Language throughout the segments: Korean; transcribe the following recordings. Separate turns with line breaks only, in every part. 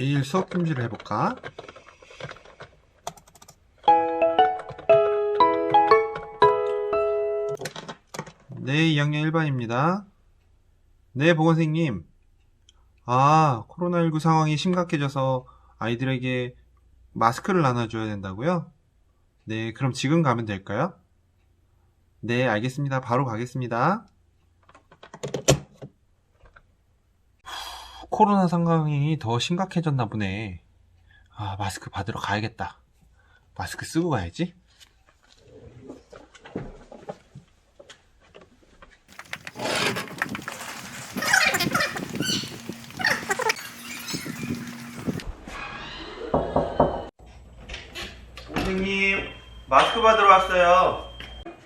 제1 수업 금지를 해볼까? 네, 2학년 1반입니다. 네, 보건생님. 아, 코로나19 상황이 심각해져서 아이들에게 마스크를 나눠줘야 된다고요? 네, 그럼 지금 가면 될까요? 네, 알겠습니다. 바로 가겠습니다. 코로나 상황이 더 심각해졌나 보네. 아, 마스크 받으러 가야겠다. 마스크 쓰고 가야지. 선생님, 마스크 받으러 왔어요.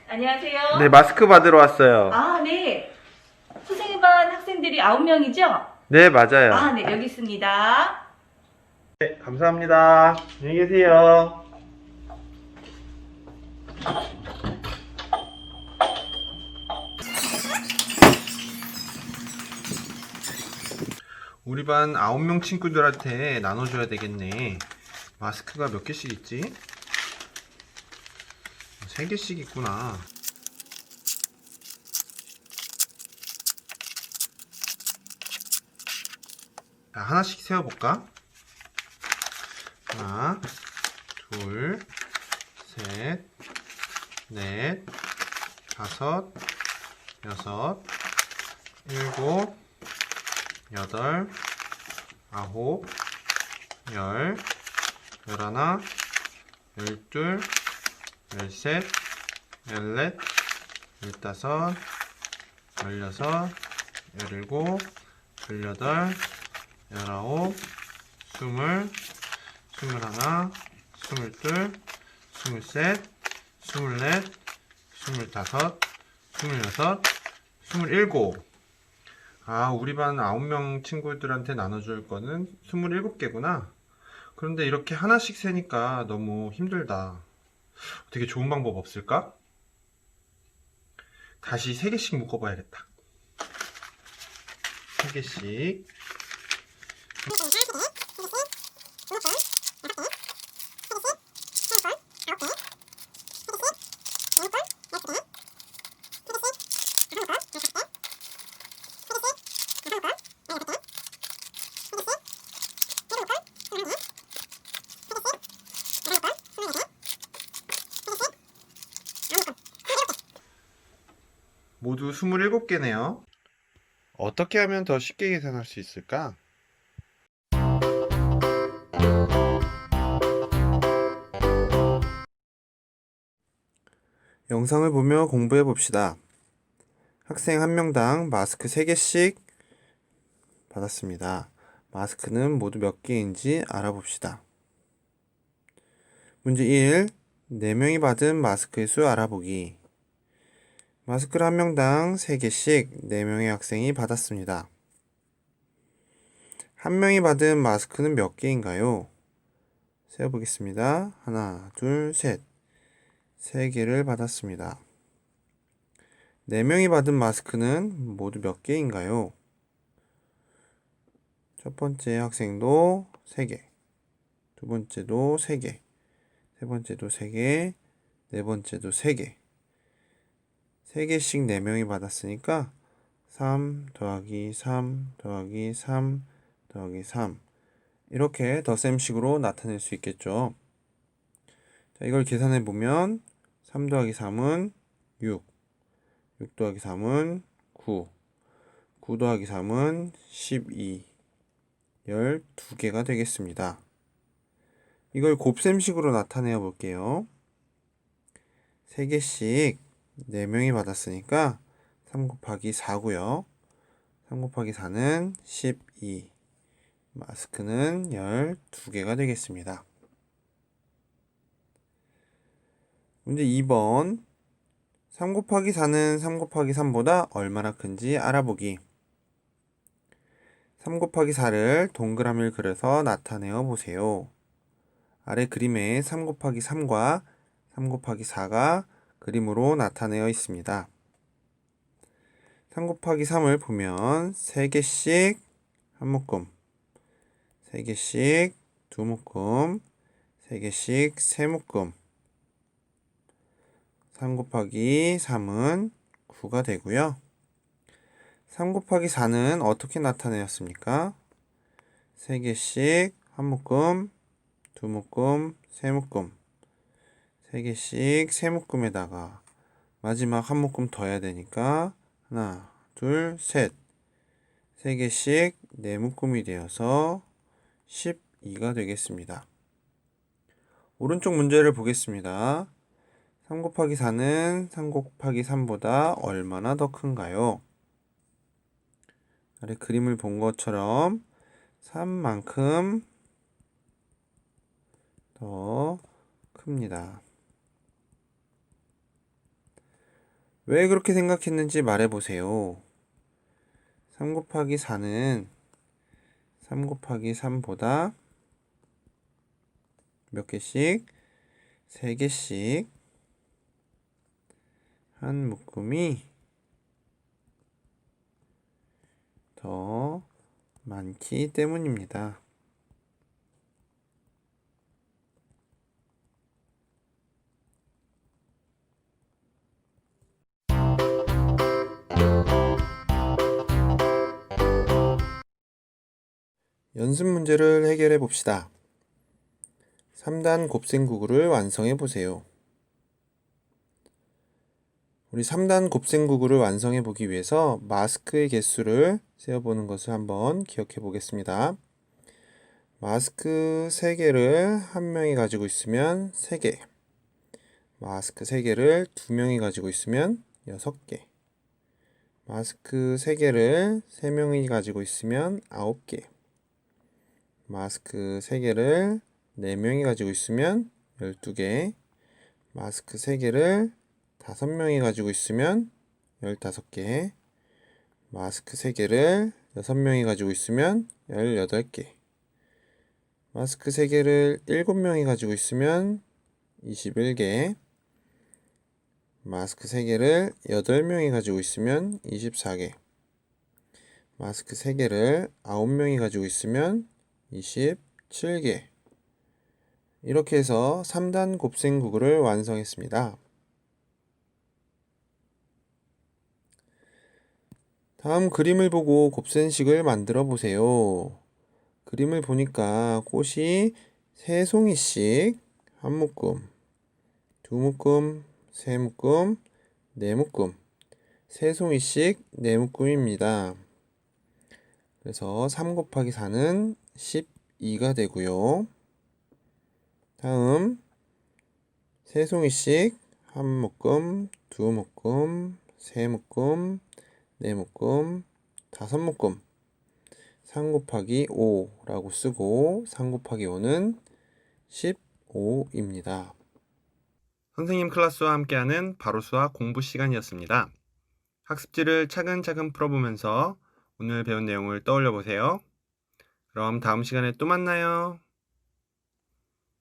안녕하세요.
네, 마스크 받으러 왔어요.
아, 네. 선생님 반 학생들이 9명이죠?
네, 맞아요.
아, 네. 여기 있습니다.
네, 감사합니다. 안녕히 계세요. 우리 반 9명 친구들한테 나눠줘야 되겠네. 마스크가 몇 개씩 있지? 3개씩 있구나. 자, 하나씩 세어볼까? 하나, 둘, 셋, 넷, 다섯, 여섯, 일곱, 여덟, 아홉, 열, 열하나, 열둘, 열셋, 열넷, 열다섯, 열여섯, 열일곱, 열여덟, 열아홉, 스물, 스물하나, 스물둘, 스물셋, 스물넷, 스물다섯, 스물여섯, 스물일곱. 아, 우리 반 아홉 명 친구들한테 나눠줄 거는 스물일곱 개구나. 그런데 이렇게 하나씩 세니까 너무 힘들다. 어떻게 좋은 방법 없을까? 다시 세 개씩 묶어봐야겠다. 세 개씩. 모두 27개네요. 어떻게 하면 더 쉽게 계산할 수 있을까? 영상을 보며 공부해 봅시다. 학생 한 명당 마스크 3개씩 받았습니다. 마스크는 모두 몇 개인지 알아봅시다. 문제 1. 4명이 받은 마스크의 수 알아보기. 마스크를 한 명당 3개씩 4명의 학생이 받았습니다. 한 명이 받은 마스크는 몇 개인가요? 세어보겠습니다. 하나, 둘, 셋. 3개를 받았습니다. 4명이 받은 마스크는 모두 몇 개인가요? 첫 번째 학생도 3개, 두 번째도 3개, 세 번째도 3개, 네 번째도 3개. 3개씩 4명이 받았으니까 3 더하기 3 더하기 3 더하기 3 이렇게 덧셈식으로 나타낼 수 있겠죠. 자, 이걸 계산해 보면 3 더하기 3은 6 6 더하기 3은 9 9 더하기 3은 12 12개가 되겠습니다. 이걸 곱셈식으로 나타내 볼게요. 3개씩 4명이 받았으니까 3 곱하기 4고요. 3 곱하기 4는 12. 마스크는 12개가 되겠습니다. 문제 2번 3 곱하기 4는 3 곱하기 3보다 얼마나 큰지 알아보기 3 곱하기 4를 동그라미를 그려서 나타내어 보세요. 아래 그림에 3 곱하기 3과 3 곱하기 4가 그림으로 나타내어 있습니다. 3 곱하기 3을 보면 3개씩 한 묶음, 3개씩 두 묶음, 3개씩 세 묶음. 3 곱하기 3은 9가 되고요. 3 곱하기 4는 어떻게 나타내었습니까? 3개씩 한 묶음, 두 묶음, 세 묶음. 3개씩 세 묶음에다가 마지막 한 묶음 더 해야 되니까 하나, 둘, 셋. 3개씩 네 묶음이 되어서 12가 되겠습니다. 오른쪽 문제를 보겠습니다. 3 곱하기 4는 3 곱하기 3보다 얼마나 더 큰가요? 아래 그림을 본 것처럼 3만큼 더 큽니다. 왜 그렇게 생각했는지 말해보세요. 3 곱하기 4는 3 곱하기 3보다 몇 개씩? 3개씩 한 묶음이 더 많기 때문입니다. 연습 문제를 해결해 봅시다. 3단 곱셈 구구를 완성해 보세요. 우리 3단 곱셈구구를 완성해 보기 위해서 마스크의 개수를 세어보는 것을 한번 기억해 보겠습니다. 마스크 3개를 한 명이 가지고 있으면 3개, 마스크 3개를 두 명이 가지고 있으면 6개, 마스크 3개를 3명이 가지고 있으면 9개, 마스크 3개를 4명이 가지고 있으면 12개, 마스크 3개를 5명이 가지고 있으면 15개, 마스크 3개를 6명이 가지고 있으면 18개, 마스크 3개를 7명이 가지고 있으면 21개, 마스크 3개를 8명이 가지고 있으면 24개, 마스크 3개를 9명이 가지고 있으면 27개. 이렇게 해서 3단 곱셈 구구를 완성했습니다. 다음 그림을 보고 곱셈식을 만들어 보세요. 그림을 보니까 꽃이 세 송이씩 한 묶음, 두 묶음, 세 묶음, 네 묶음, 세 송이씩 네 묶음입니다. 그래서 3 곱하기 4는 12가 되고요. 다음 세 송이씩 한 묶음, 두 묶음, 세 묶음, 네 묶음, 다섯 묶음 3 곱하기 5라고 쓰고 3 곱하기 5는 15입니다. 선생님 클래스와 함께하는 바로 수학 공부 시간이었습니다. 학습지를 차근차근 풀어보면서 오늘 배운 내용을 떠올려 보세요. 그럼 다음 시간에 또 만나요.